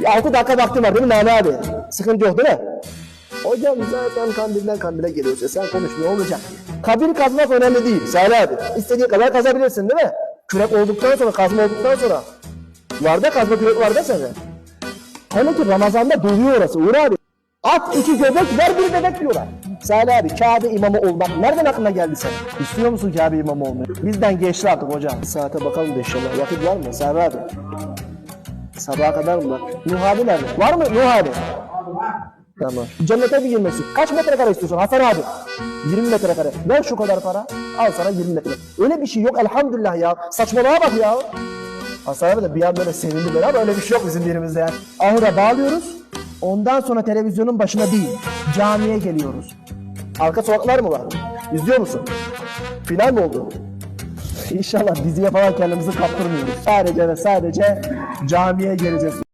Bir 6 dakika vakti var değil mi Nane abi? Sıkıntı yok değil mi? Hocam zaten kandilden kandile geliyoruz. Sen konuş ne olacak? Kabir kazmak önemli değil Salih abi. İstediğin kadar kazabilirsin değil mi? Kürek olduktan sonra, kazma olduktan sonra. Var da kazma kürek var da sende. Hele ki Ramazan'da doluyor orası Uğur abi. At iki göbek ver bir bebek diyorlar. Salih abi Kabe imamı olmak nereden aklına geldi sen? İstiyor musun Kabe imamı olmayı? Bizden geçti artık hocam. Saate bakalım da inşallah. Vakit var mı Salih abi? Sabaha kadar mı var? Nuh abi nerede? Var mı Nuh abi? Tamam. Cennete bir girmesi. Kaç metrekare istiyorsun Hasan abi? 20 metrekare. Ver şu kadar para. Al sana 20 metre. Öyle bir şey yok elhamdülillah ya. Saçmalığa bak ya. Hasan abi de bir an böyle sevindi böyle ama öyle bir şey yok bizim yerimizde yani. Ahıra bağlıyoruz. Ondan sonra televizyonun başına değil, camiye geliyoruz. Arka sokaklar mı var? İzliyor musun? Final mi oldu? İnşallah diziye falan kendimizi kaptırmıyoruz. Sadece ve sadece camiye geleceğiz.